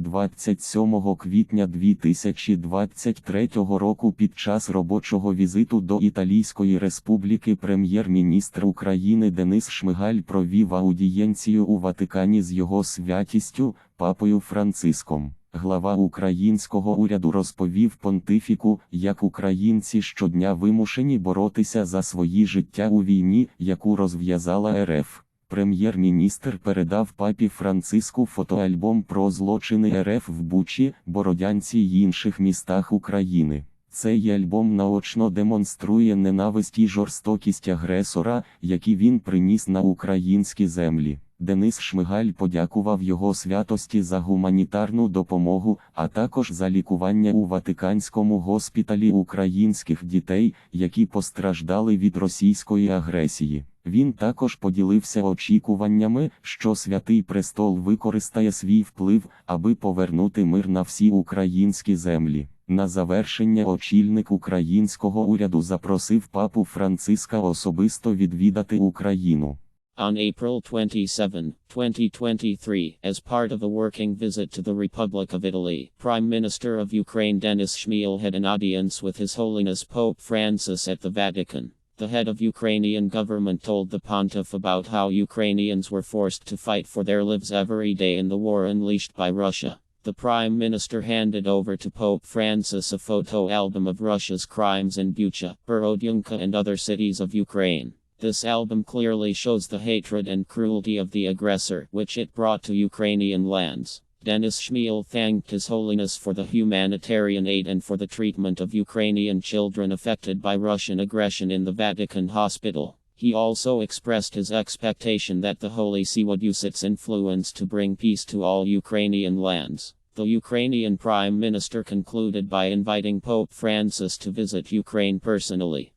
27 квітня 2023 року під час робочого візиту до Італійської республіки прем'єр-міністр України Денис Шмигаль провів аудієнцію у Ватикані з його святістю, папою Франциском. Глава українського уряду розповів понтифіку, як українці щодня вимушені боротися за свої життя у війні, яку розв'язала РФ. Прем'єр-міністр передав папі Франциску фотоальбом про злочини РФ в Бучі, Бородянці й інших містах України. Цей альбом наочно демонструє ненависть і жорстокість агресора, які він приніс на українські землі. Денис Шмигаль подякував його святості за гуманітарну допомогу, а також за лікування у Ватиканському госпіталі українських дітей, які постраждали від російської агресії. Він також поділився очікуваннями, що Святий Престол використає свій вплив, аби повернути мир на всі українські землі. На завершення очільник українського уряду запросив папу Франциска особисто відвідати Україну. On April 27, 2023, as part of a working visit to the Republic of Italy, Prime Minister of Ukraine Denis Shmyhal had an audience with His Holiness Pope Francis at the Vatican. The head of Ukrainian government told the pontiff about how Ukrainians were forced to fight for their lives every day in the war unleashed by Russia. The Prime Minister handed over to Pope Francis a photo album of Russia's crimes in Bucha, Borodyanka and other cities of Ukraine. This album clearly shows the hatred and cruelty of the aggressor, which it brought to Ukrainian lands. Denis Shmyhal thanked His Holiness for the humanitarian aid and for the treatment of Ukrainian children affected by Russian aggression in the Vatican Hospital. He also expressed his expectation that the Holy See would use its influence to bring peace to all Ukrainian lands. The Ukrainian Prime Minister concluded by inviting Pope Francis to visit Ukraine personally.